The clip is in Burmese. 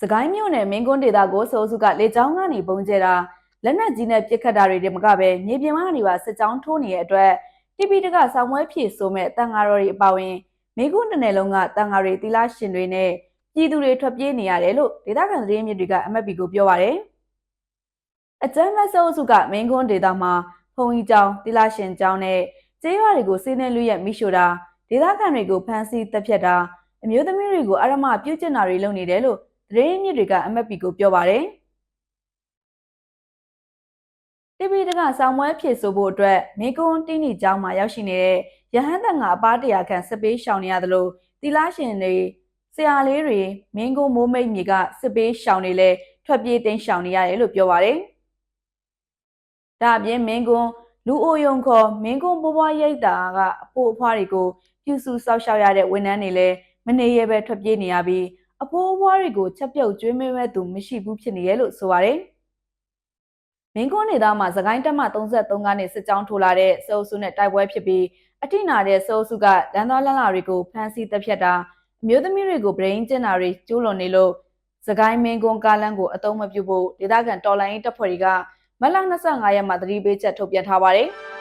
စကိုင်းမြို့နယ်မင်းကွန်းဒေသကိုစိုးစုကလေကြောင်းကနေပုံကျဲတာလက်နက်ကြီးနဲ့ပစ်ခတ်တာတွေတမကပဲမြေပြင်မကနေပါစစ်ကြောင်းထိုးနေတဲ့အတွက်တိပိတကဆောင်းဝဲဖြည့်ဆိုမဲ့တန်ဃာတော်တွေအပါအဝင်မင်းကွန်းတစ်နယ်လုံးကတန်ဃာတွေသီလရှင်တွေနဲ့ပြည်သူတွေထွက်ပြေးနေရတယ်လို့ဒေသခံသတင်းမြစ်တွေကအမက်ပီကိုပြောပါရယ်အကြမ်းဖက်စိုးစုကမင်းကွန်းဒေသမှာဖုန်ကြီးကျောင်းသီလရှင်ကျောင်းနဲ့ကျေးရွာတွေကိုစီးနှင်းလူရက်မိရှို့တာဒေသခံတွေကိုဖမ်းဆီးတပ်ဖြတ်တာအမျိုးသမီးတွေကိုအရမပြုတ်ကျင်တာတွေလုပ်နေတယ်လို့ သတင်းမြစ်တွေကအမက်ပီကိုပြောပါတယ်တိပိတကဆောင်းပွဲဖြစ်ဆိုဖို့အတွက်မေကွန်းတင်းနီကျောင်းမှာရောက်ရှိနေတဲ့ရဟန်းတန်ကအပားတရာခန့်စစ်ပေးရှောင်နေရတယ်လို့တီလာရှင်တွေဆရာလေးတွေမင်းကုန်းမိုးမိတ်မြေကစစ်ပေးရှောင်နေလဲထွက်ပြေးတင်းရှောင်နေရတယ်လို့ပြောပါတယ်။ဒါအပြင်မင်းကုန်းလူအိုယုံခေါ်မင်းကုန်းဘွားဘွားရိတ်တာကအဖိုးအဖွားတွေကိုပြုစုစောက်ရှောက်ရတဲ့ဝန်ထမ်းတွေလည်းမနေရပဲထွက်ပြေးနေရပြီး အဖိုးအဖွားတွေကိုချက်ပြုတ်ကျွေးမဲမဲ့သူမရှိဘူးဖြစ်နေရဲ့လို့ဆိုပါတယ်။မင်းကွန်းနေသားမှာသခိုင်းတက်မ33ကနေစစ်ကြောင်းထိုးလာတဲ့စေအုပ်စုနဲ့တိုက်ပွဲဖြစ်ပြီးအထိနာတဲ့စေအုပ်စုကလမ်းသွားလမ်းလာတွေကိုဖမ်းဆီးတပ်ဖြတ်တာအမျိုးသမီးတွေကိုဗရင်ကျင်တာတွေကျူးလွန်နေလို့သခိုင်းမင်းကွန်းကားလမ်းကိုအတုံးမပြုတ်ဖို့ဒေသခံတော်လိုင်းတပ်ဖွဲ့တွေကမတ်လ25ရက်မှာသတိပေးချက်ထုတ်ပြန်ထားပါတယ်။